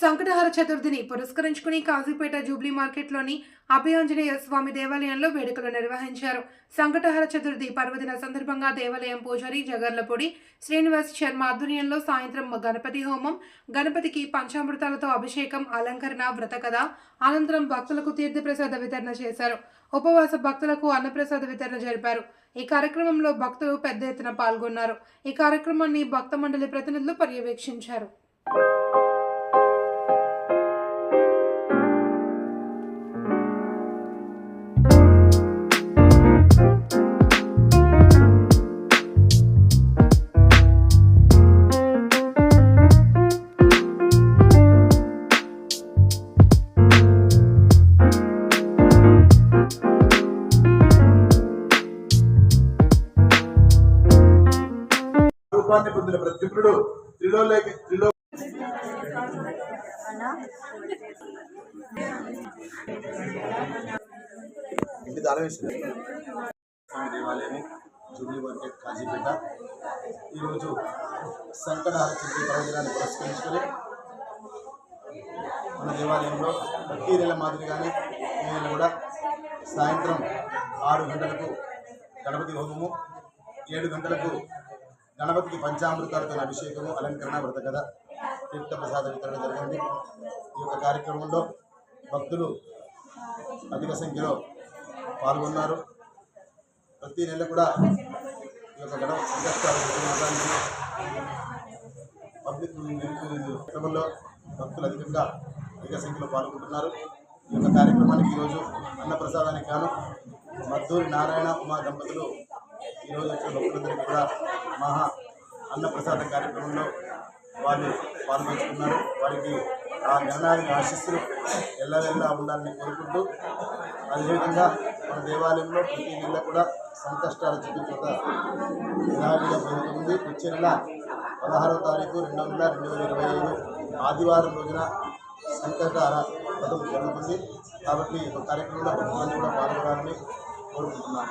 సంకటహర చతుర్థిని పురస్కరించుకుని కాజీపేట జూబ్లీ మార్కెట్లోని అభయాంజనేయ స్వామి దేవాలయంలో వేడుకలు నిర్వహించారు. సంకటహర చతుర్థి పర్వదిన సందర్భంగా దేవాలయం పూజారి జగర్లపూడి శ్రీనివాస్ శర్మ ఆధ్వర్యంలో సాయంత్రం గణపతి హోమం గణపతికి పంచామృతాలతో అభిషేకం అలంకరణ వ్రతకథ అనంతరం భక్తులకు తీర్థప్రసాద వితరణ చేశారు. ఉపవాస భక్తులకు అన్నప్రసాద వితరణ జరిపారు. ఈ కార్యక్రమంలో భక్తులు పెద్ద ఎత్తున పాల్గొన్నారు. ఈ కార్యక్రమాన్ని భక్త మండలి ప్రతినిధులు పర్యవేక్షించారు. ప్రద్యుమ్నుడు త్రిలోకి త్రిలో ఇంటి తాళం వేసింది. దేవాలయము జూబ్లీ మార్కెట్ కాజీపేట. ఈరోజు సంకటహార చతుర్థి పర్వదినాన్ని పురస్కరించుకొని మన దేవాలయంలో ప్రతి నెల మాదిరిగానే ఈ నెల కూడా సాయంత్రం ఆరు గంటలకు గణపతి హోమము ఏడు గంటలకు గణపతికి పంచామృతాలతో అభిషేకము అలంకరణ వ్రత కథ తీర్థ ప్రసాద వితరణ జరిగింది. ఈ యొక్క కార్యక్రమంలో భక్తులు అధిక సంఖ్యలో పాల్గొన్నారు. ప్రతి నెల కూడా ఈ యొక్క గణప పబ్లిక్ క్రమంలో భక్తులు అధికంగా అధిక సంఖ్యలో పాల్గొంటున్నారు. ఈ యొక్క కార్యక్రమానికి ఈరోజు అన్నప్రసాదానికి గాను మద్దూరి నారాయణ ఉమా దంపతులు ఈరోజు వచ్చిన భక్తులందరికీ కూడా మహా అన్నప్రసాద కార్యక్రమంలో వాళ్ళు పాల్గొంచుకున్నారు వారికి ఆ గణనానికి ఆశిస్సులు ఎల్లవెల్లా ఉండాలని కోరుకుంటూ అదేవిధంగా మన దేవాలయంలో ప్రతి నెల కూడా సంకష్టాల చికిత్సత యథావిధిగా జరుగుతుంది వచ్చే నెల పదహారవ తారీఖు రెండు వందల రెండు వేల ఇరవై ఐదు ఆదివారం రోజున సంకటార పదం జరుగుతుంది. కాబట్టి ఈ యొక్క కార్యక్రమంలో భక్తులందరూ కూడా పాల్గొనాలని కోరుకుంటున్నాను.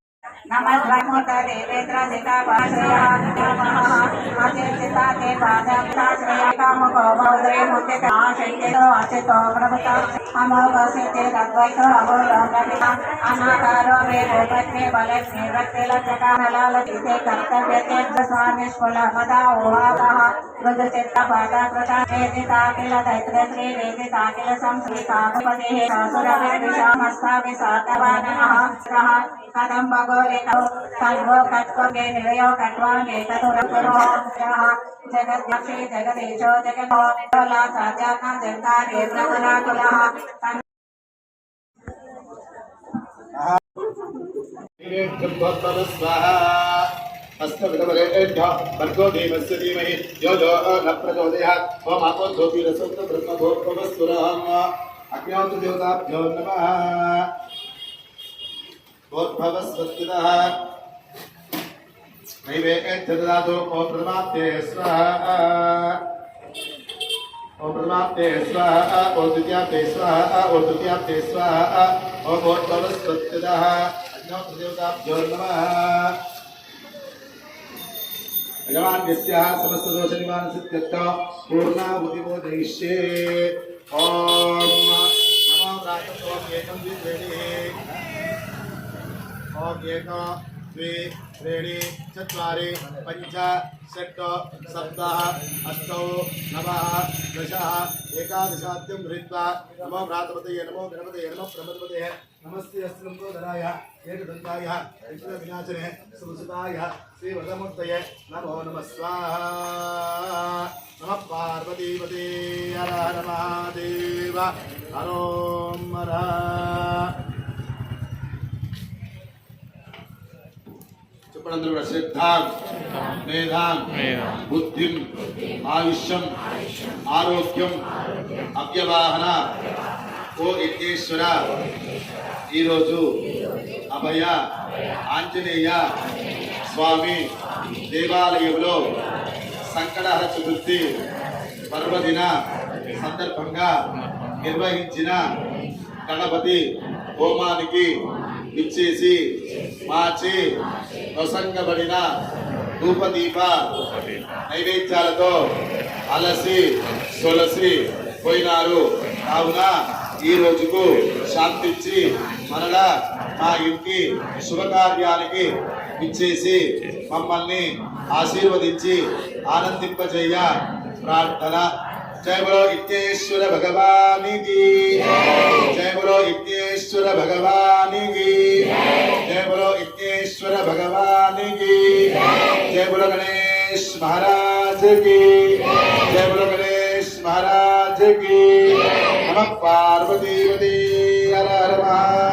అచితో ప్రభుత అమోఘ సిద్ధి అద్వైతో అమోఘ ప్రభుత అనాకారో మే భూపత్ని బలక్ష్మి భక్తి లక్షకాలే కర్తవ్య తేజ స్వామి స్ఫుల మదా ఓహాత మృదు చిత్త పాదాకృత వేదిత కిల దైత్ర శ్రీ వేదిత కిల సంశ్రీ కాకుపతి సాసుర విషామస్తా విశాతవాన कदम भगोलिनो कल्वो कट्वगे निलयो कट्वागे तदुरगुरो जः जगद्वक्षे जगदीशो जगतो निरोला साध्यात्मा जगता नेत्रकुलाकुलः भर्गो देवस्य धीमहि यो यो न प्रचोदयात् ओम् आपो धोपि रसोत्तब्रह्मभोगमस्तुरः अग्न्योन्तदेवताभ्यो नमः भोर्भवस्वस्तितः नैवेद्य ददातु ॐ प्रथमाप्ते स्वाहा। ॐ प्रथमाप्ते स्वाहा ॐ द्वितीयाप्ते स्वाहा ॐ तृतीयाप्ते स्वाहा ॐ अज्ञातु देवताभ्यो नमः भगवान् यस्याः समस्तदोषनिवारणसिद्ध्यर्थः पूर्णाहुतिबोधयिष्ये ॐ नमो प्रातः एकं द्वित्रीणि ॐ एक द्वे त्रीणि चत्वारि पञ्च षट् सप्त अष्टौ नवः दश एकादशाद्यं गृहीत्वा नमो भ्रातपतये नमो गणपतये नमो प्रमदपतये नमस्ते अस्त्रम्बोधराय एकदन्ताय विघ्नविनाशने सुसुताय श्रीवरदमूर्तये नमो नमः स्वाहा नमः पार्वतीपते हर हर महादेव हरों हर చెప్పండి కూడా శ్రద్ధాం మేధాం బుద్ధిం ఆయుష్యం ఆరోగ్యం అవ్యవాహన. ఓ యజ్ఞేశ్వర ఈరోజు అభయ ఆంజనేయ స్వామి దేవాలయంలో సంకటహర చతుర్థి పర్వదిన సందర్భంగా నిర్వహించిన గణపతి హోమానికి ఇచ్చేసి మాచి ప్రసంగబడిన ధూపదీప నైవేద్యాలతో అలసి సొలసి పోయినారు. కావున ఈ రోజుకు శాంతించి మరలా మా ఇంటి శుభకార్యానికి ఇచ్చేసి మమ్మల్ని ఆశీర్వదించి ఆనందింపజేయ ప్రార్థన జయ బలో ఇత్యేశ్వర భగవానికి జయ బలో ఇత్యేశ్వర భగవానికి జయ బలో ఇత్యేశ్వర భగవానికి జయ బలో గణేష్ మహారాజ్కి జయ బలో గణేష్ మహారాజ్కి నమ పార్వతీవతి హర హర మహాదేవ